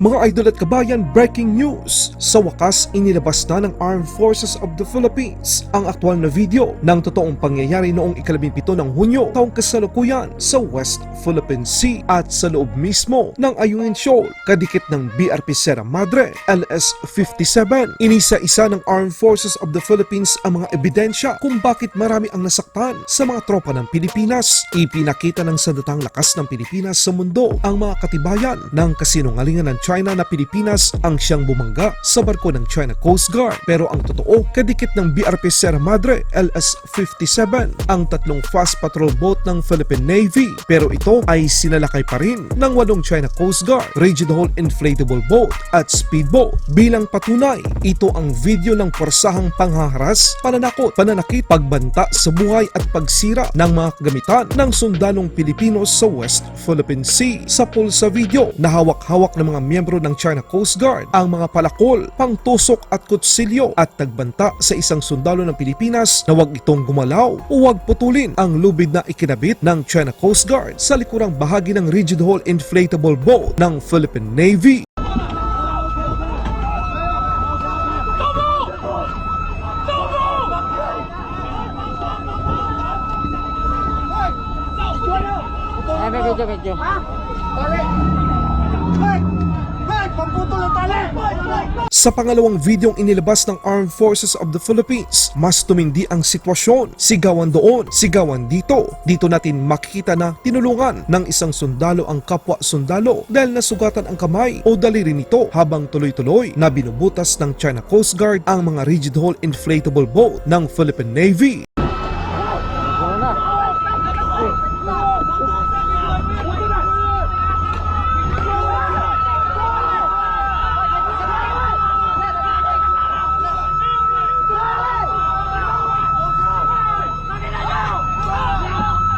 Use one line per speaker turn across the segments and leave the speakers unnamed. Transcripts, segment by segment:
Mga idol at kabayan, breaking news! Sa wakas, inilabas na ng Armed Forces of the Philippines ang aktwal na video ng totoong pangyayari noong ikalabimpito ng Hunyo taong kasalukuyan sa West Philippine Sea at sa loob mismo ng Ayungin Shoal, kadikit ng BRP Sierra Madre LS-57. Inisa-isa ng Armed Forces of the Philippines ang mga ebidensya kung bakit marami ang nasaktan sa mga tropa ng Pilipinas. Ipinakita ng sandatang lakas ng Pilipinas sa mundo ang mga katibayan ng kasinungalingan ng China na Pilipinas ang siyang bumangga sa barko ng China Coast Guard. Pero ang totoo, kadikit ng BRP Sierra Madre LS-57 ang tatlong fast patrol boat ng Philippine Navy. Pero ito ay sinalakay pa rin ng walong China Coast Guard, rigid hull inflatable boat at speedboat. Bilang patunay, ito ang video ng porsahang panghaharas, pananakot, pananakit, pagbanta sa buhay at pagsira ng mga kagamitan ng sundalong Pilipino sa West Philippine Sea. Sa pool sa video, nahawak-hawak ng mga miyembro ng China Coast Guard ang mga palakol, pangtusok at kutsilyo at nagbanta sa isang sundalo ng Pilipinas na huwag itong gumalaw o huwag putulin ang lubid na ikinabit ng China Coast Guard sa likurang bahagi ng rigid hull inflatable boat ng Philippine Navy.
Ano medyo medyo?
Sa pangalawang videong inilabas ng Armed Forces of the Philippines, mas tumindi ang sitwasyon. Sigawan doon, sigawan dito. Dito natin makikita na tinulungan ng isang sundalo ang kapwa sundalo dahil nasugatan ang kamay o daliri nito habang tuloy-tuloy na binubutas ng China Coast Guard ang mga rigid hull inflatable boat ng Philippine Navy.
Ano na?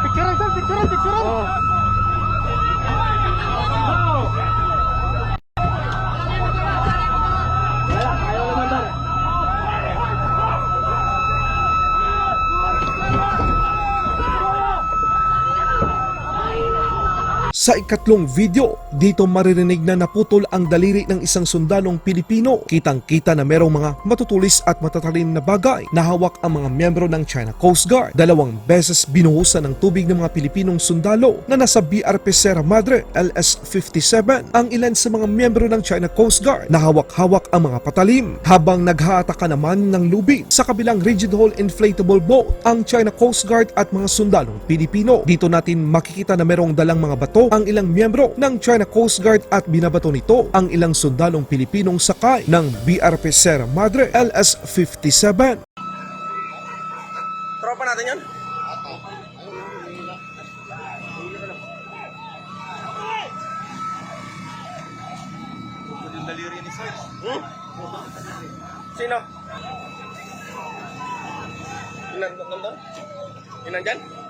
Picture sir, picture, picture. Oh.
Sa ikatlong video, dito maririnig na naputol ang daliri ng isang sundalong Pilipino. Kitang-kita na merong mga matutulis at matatalim na bagay na hawak ang mga miyembro ng China Coast Guard. Dalawang beses binuhusan ng tubig ng mga Pilipinong sundalo na nasa BRP Sierra Madre LS-57 ang ilan sa mga miyembro ng China Coast Guard na hawak-hawak ang mga patalim. Habang naghaataka naman ng lubid sa kabilang rigid hull inflatable boat ang China Coast Guard at mga sundalong Pilipino. Dito natin makikita na merong dalang mga bato ang ilang miyembro ng China Coast Guard at binabato nito ang ilang sundalong Pilipinong sakay ng BRP Sierra Madre LS-57.
Tropa natin? Yung daliri ni Sarge. Hmm? Sino? Yung nandun? nandun? Yung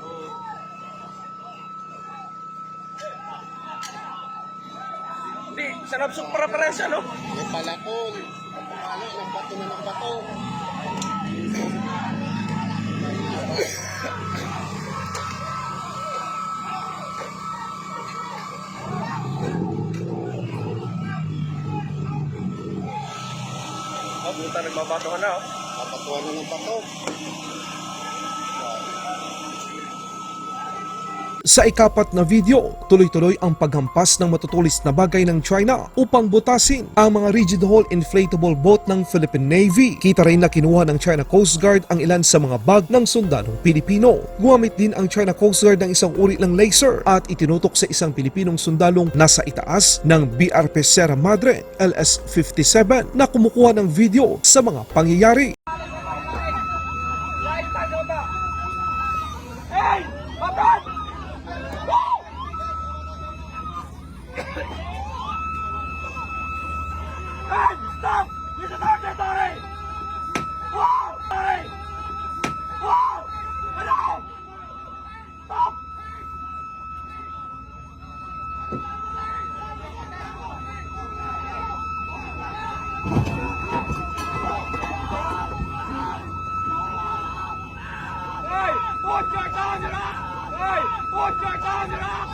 Hindi, sa siya, no?
May palakol. Ano, ng bato na ng bato.
Oh, buta nagbabato ka na, oh.
Kapatuan na ng bato.
Sa ikapat na video, tuloy-tuloy ang paghampas ng matutulis na bagay ng China upang butasin ang mga rigid hull inflatable boat ng Philippine Navy. Kita rin na kinuha ng China Coast Guard ang ilan sa mga bag ng sundalong Pilipino. Gumamit din ang China Coast Guard ng isang uri ng laser at itinutok sa isang Pilipinong sundalong nasa itaas ng BRP Sierra Madre LS-57 na kumukuha ng video sa mga pangyayari.
Hey! Watch your time, you're out! Ôi, ôi trời con rồi đó.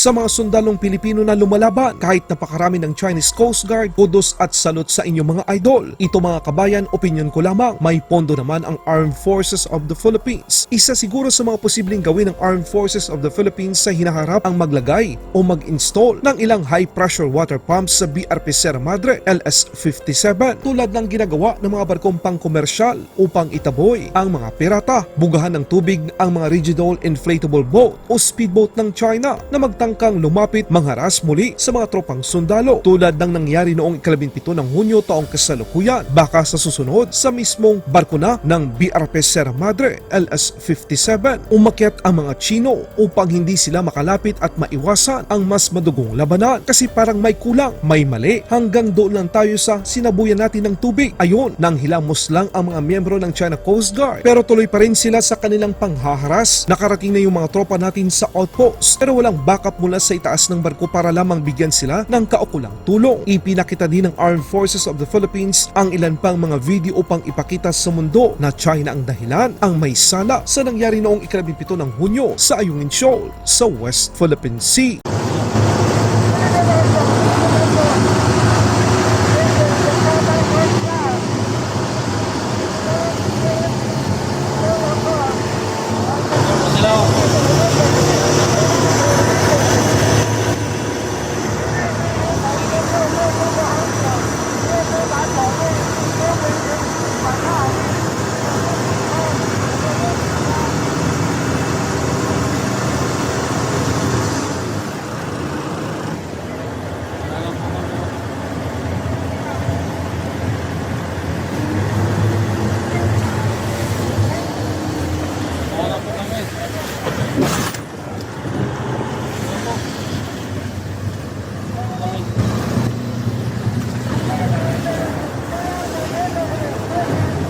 Sa mga sundalong Pilipino na lumalaban kahit napakarami ng Chinese Coast Guard, kudos at salute sa inyong mga idol. Ito mga kabayan, opinion ko lamang, may pondo naman ang Armed Forces of the Philippines. Isa siguro sa mga posibleng gawin ng Armed Forces of the Philippines sa hinaharap ang maglagay o mag-install ng ilang high-pressure water pumps sa BRP Sierra Madre LS-57 tulad ng ginagawa ng mga barkong pangkomersyal upang itaboy ang mga pirata. Bugahan ng tubig ang mga rigidol inflatable boat o speedboat ng China na magtangkang lumapit mangharas muli sa mga tropang sundalo tulad ng nangyari noong ikalabimpito ng Hunyo taong kasalukuyan baka sa susunod sa mismong barko na ng BRP Sierra Madre LS-57 umakyat ang mga Chino upang hindi sila makalapit at maiwasan ang mas madugong labanan kasi parang may kulang, may mali hanggang doon lang tayo sa sinabuyan natin ng tubig. Ayun, nang hilamos lang ang mga miyembro ng China Coast Guard pero tuloy pa rin sila sa kanilang panghaharas. Nakarating na yung mga tropa natin sa outpost pero walang backup mula sa itaas ng barko para lamang bigyan sila ng kaukulang tulong. Ipinakita din ng Armed Forces of the Philippines ang ilan pang mga video upang ipakita sa mundo na China ang dahilan ang may sala sa nangyari noong ikalabimpito ng Hunyo sa Ayungin Shoal sa West Philippine Sea.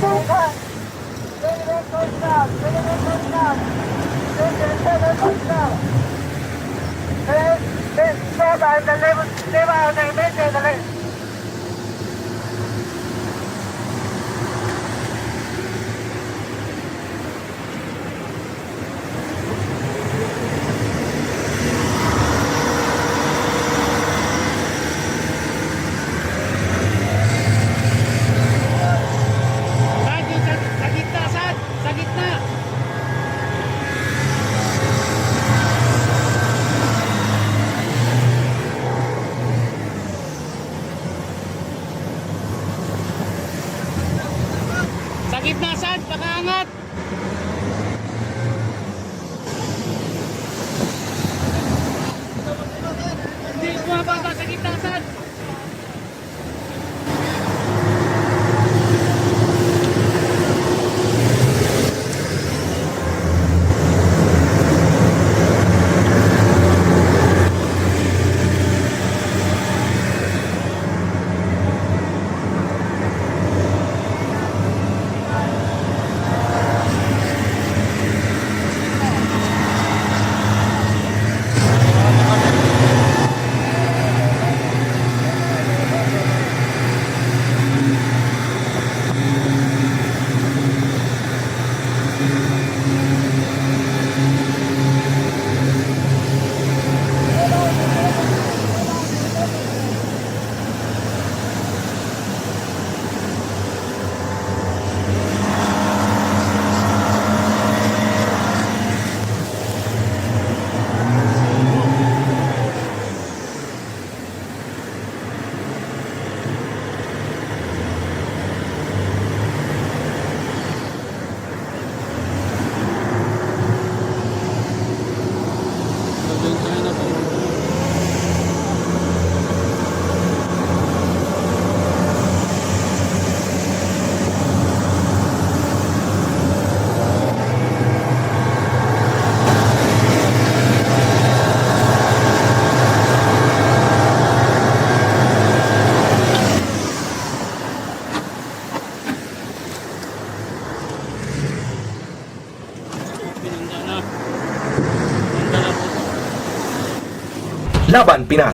Sa
Laban Pinas.